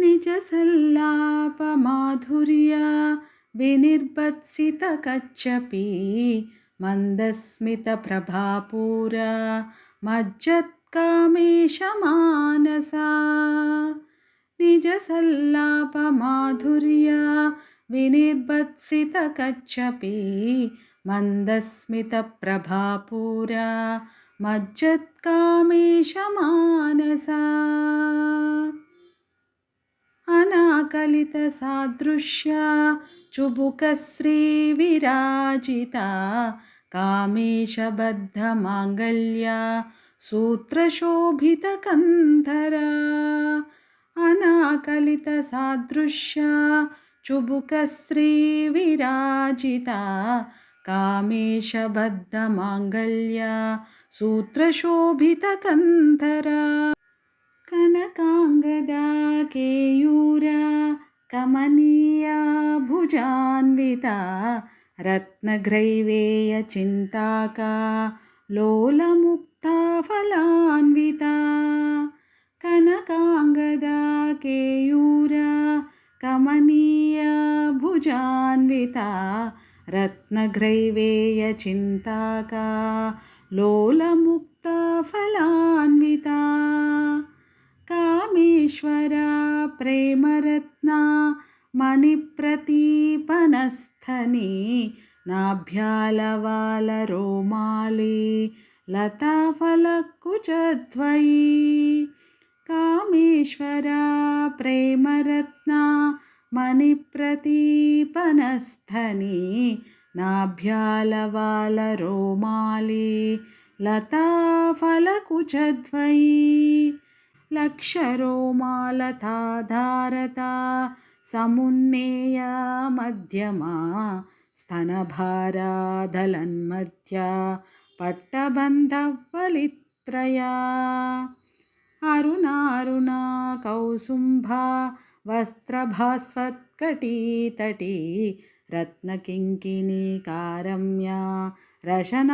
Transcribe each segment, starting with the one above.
निजसल्लापमाधुर्या विनिर्बत्सितकच्छपि मन्दस्मितप्रभापूरा मज्जत्कामेशमानसा। निजसल्लापमाधुर्या विनिर्बत्सितकच्छपि मन्दस्मितप्रभापूरा मज्जत्कामेशमानसा अनाकलितसादृश्या चुबुकश्रीविराजिता कामेशबद्धमाङ्गल्या सूत्रशोभितकन्धरा अनाकलितसादृश्या चुबुकश्रीविराजिता कामेशबद्धमाङ्गल्या सूत्रशोभितकन्धरा కనకాంగదా కేయూరా కమనీయా భుజాన్విత రత్నగ్రైవేయ చింతాకా లోలముక్తా ఫలాన్విత కనకాంగదా కేయూరా కమనీయ భుజాన్విత రత్నగ్రైవేయ చింతాకా లోలముక్త ఫలాన్విత कामेश्वरा प्रेमरत्ना मणिप्रतीपनस्थने नाभ्यालवालरोमाली लताफलकुचद्वयी कामेश्वरा प्रेमरत्ना मणिप्रतीपनस्थने नाभ्यालवालरोमाली लताफलकुचद्वयी लक्षरोमालताधारता समुन्नेया मध्यमा स्तनभारादलन्मध्या पट्टबन्धवलित्रया अरुणारुणा कौसुम्भा वस्त्रभास्वत्कटीतटी रत्नकिङ्किणीकारम्या रशनादमभूषिता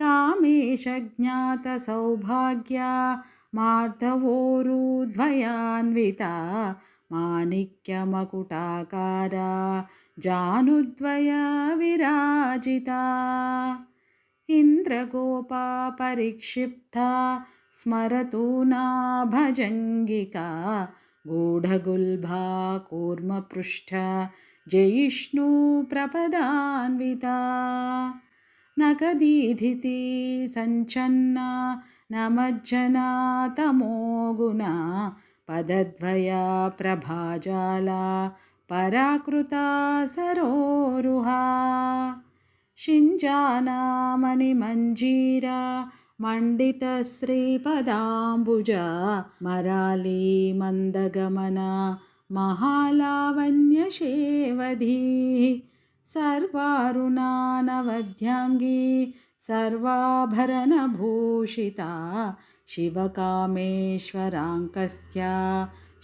कामेशज्ञातसौभाग्या मार्धवोरुद्वयान्विता माणिक्यमकुटाकारा जानुद्वया विराजिता इन्द्रगोपा परिक्षिप्ता स्मरतु नाभजङ्गिका गूढगुल्भा कूर्मपृष्ठ जयिष्णुप्रपदान्विता नगदीधिति सञ्चन्ना नमज्जना तमोगुणा पदद्वया प्रभाजाला पराकृता सरोरुहा शिञ्जानामणिमञ्जीरा मण्डितश्रीपदाम्बुजा मराली मन्दगमना महालावण्यशेवधी सर्वारुणानवध्याङ्गी सर्वाभरणभूषिता शिवकामेश्वराङ्कस्त्या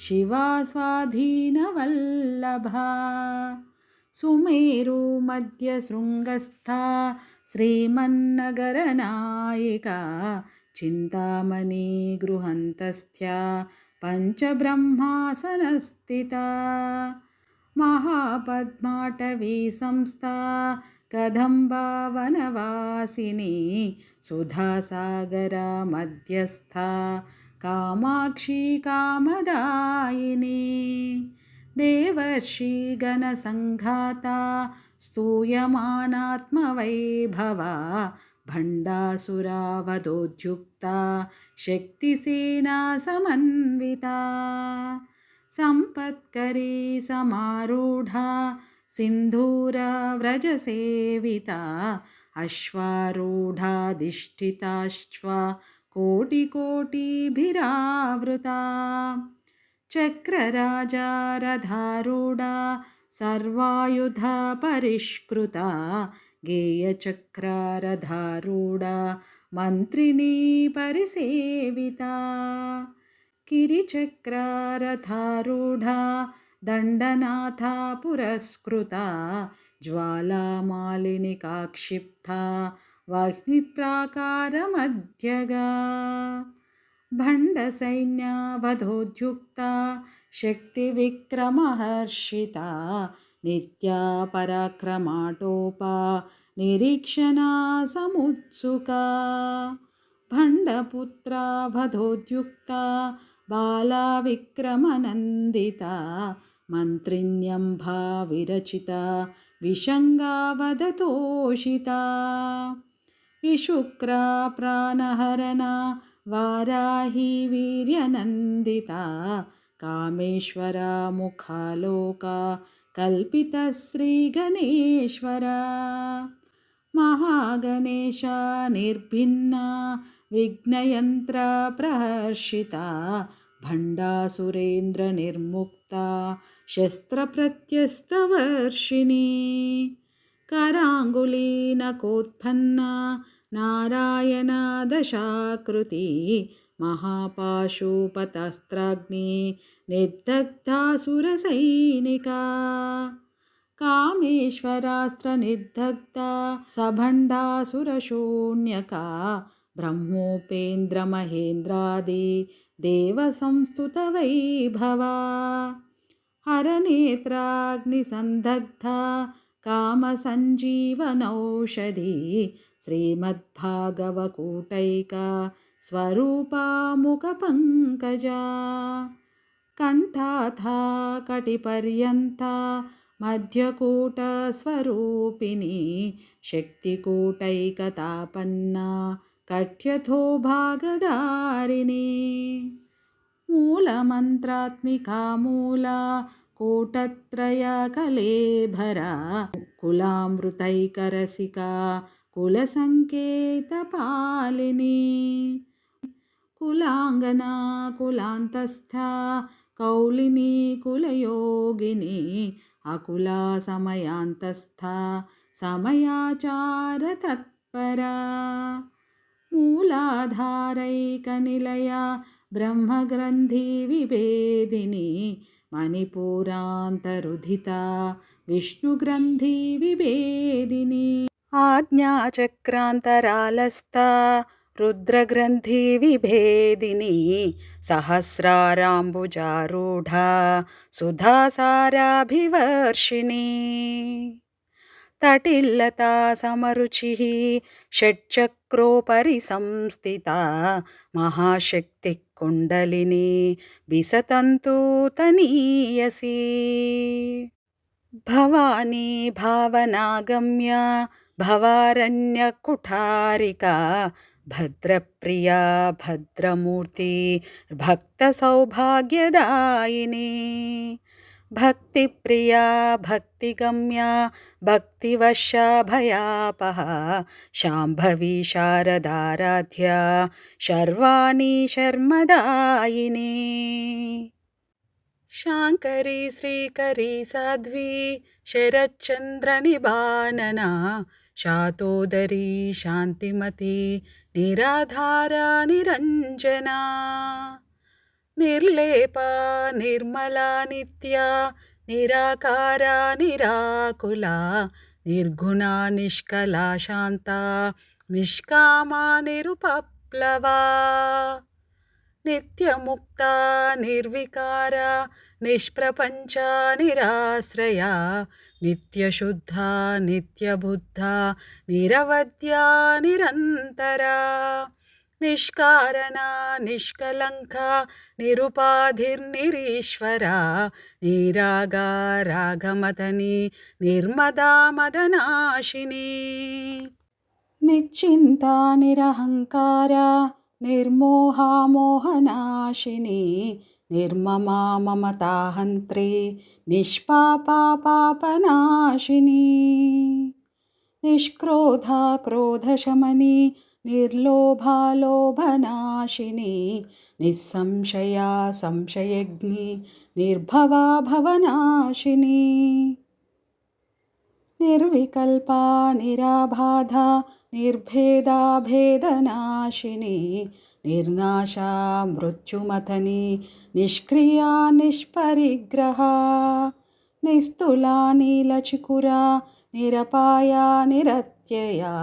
शिवा स्वाधीनवल्लभा सुमेरुमध्यशृङ्गस्था श्रीमन्नगरनायिका चिन्तामणि गृहन्तस्थ्या पञ्चब्रह्मासनस्थिता महापद्माटवी संस्था कदम्बावनवासिनी सुधासागरा मध्यस्था कामाक्षी कामदायिनी देवर्षिगणसङ्घाता स्तूयमानात्मवैभवा भण्डासुरावधोद्युक्ता शक्तिसेना समन्विता सम्पत्करी समारूढा सिन्धूरव्रजसेविता अश्वारूढाधिष्ठिताश्वा कोटिकोटिभिरावृता चक्रराजारधारूढा सर्वायुधा परिष्कृता गेयचक्रारधारूढा मन्त्रिणी परिसेविता కిరిచక్రారథారూఢా దండనాథా పురస్కృతా జ్వాలామాలిని కాక్షిప్తా వాగ్నిప్రాకారమధ్యగా భండసైన్యావధోద్యుక్తా శక్తివిక్రమహర్షిత నిత్యా పరాక్రమాటోపా నిరీక్షణా సముత్సుకా భండపుత్రావధోద్యుక్తా बाला विक्रमनन्दिता मन्त्रिण्यम्भा विरचिता विशङ्गावदतोषिता। विशुक्रा प्राणहरणा वाराही वीर्यनन्दिता कामेश्वरा मुखालोका कल्पितश्रीगणेश्वरा महागणेशा निर्भिन्ना विघ्नयन्त्रप्रहर्षिता भण्डासुरेन्द्रनिर्मुक्ता शस्त्रप्रत्यस्तवर्षिणी। कराङ्गुलीनकोत्पन्ना नारायणदशाकृती महापाशुपतस्त्राग्नि निर्दग्धासुरसैनिका कामेश्वरास्त्रनिर्दग्धा सभण्डासुरशून्यका ब्रह्मोपेन्द्रमहेन्द्रादि देवसंस्तुतवैभवा हरनेत्राग्निसन्दग्धा कामसञ्जीवनौषधी श्रीमद्भागवकूटैका स्वरूपामुखपङ्कजा कण्ठाथा कटिपर्यन्ता मध्यकूटस्वरूपिणी शक्तिकूटैकतापन्ना కఠ్యథో భాగధారిణి. మూలమంత్రాత్మికా మూల కూటత్రయ కలేభరా కులామృతైకరసిక కులసంకేతపాలిని. కులాంగన కులాంతస్థ కౌలిని కులయోగిని. అకుల సమయాంతస్థ సమయాచార తత్పరా मूलाधारैकनिलया ब्रह्मग्रन्थिविभेदिनी मणिपुरान्तरुधिता विष्णुग्रन्थिविभेदिनी आज्ञाचक्रान्तरालस्था रुद्रग्रन्थिविभेदिनी सहस्राराम्बुजारूढा सुधासाराभिवर्षिणी। తటిల్లతా సమరుచి షట్చక్రోపరి సంస్థిత మహాశక్తి కుండలిని విసతంతూతనీయసి భవానీ భావనాగమ్య భవారణ్యకుఠారికా భద్రప్రియా భద్రమూర్తి భక్త సౌభాగ్యదాయిని भक्तिप्रिया, भक्तिगम्या, भक्तिवशा, भयापहा, शाम्भवी, शारदाराध्या, शर्वाणी, शर्मदायिनी। शाङ्करी, श्रीकरी, साध्वी शरच्चन्द्रनिबानना शातोदरी, शान्तिमती, निराधारा, निरञ्जना। నిర్లేప నిర్మల నిత్య నిరాకార నిరాకుల నిర్గుణ నిష్కల శాంత నిష్కామ నిరుపప్లవ. నిత్యముక్త నిర్వికార నిష్ప్రపంచ నిరాశ్రయ నిత్యశుద్ధ నిత్యబుద్ధ నిరవధ్య నిరంతర. निष्कारणा, निष्कलङ्का, निरुपाधिर्निरीश्वरा, निरागा निर्मदा मदनाशिनी। निश्चिन्ता, निरहङ्कारा, निर्मोहा मोहनाशिनी, निर्ममा ममताहन्त्री, निष्पापा पापनाशिनी। निष्क्रोधा, क्रोधशमनी निर्लोभा लोभनाशिनी निस्संशया संशयग्नि निर्भवा भवनाशिनी। निर्विकल्पा निराबाधा निर्भेदा भेदनाशिनी निर्नाशा मृत्युमथनी निष्क्रिया निष्परिग्रहा निस्तुला नीलचिकुरा निरपाया निरत्यया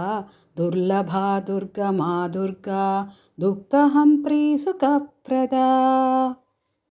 దుర్లభా దుర్గమా దుర్గా దుఃఖహంత్రీ సుఖప్రదా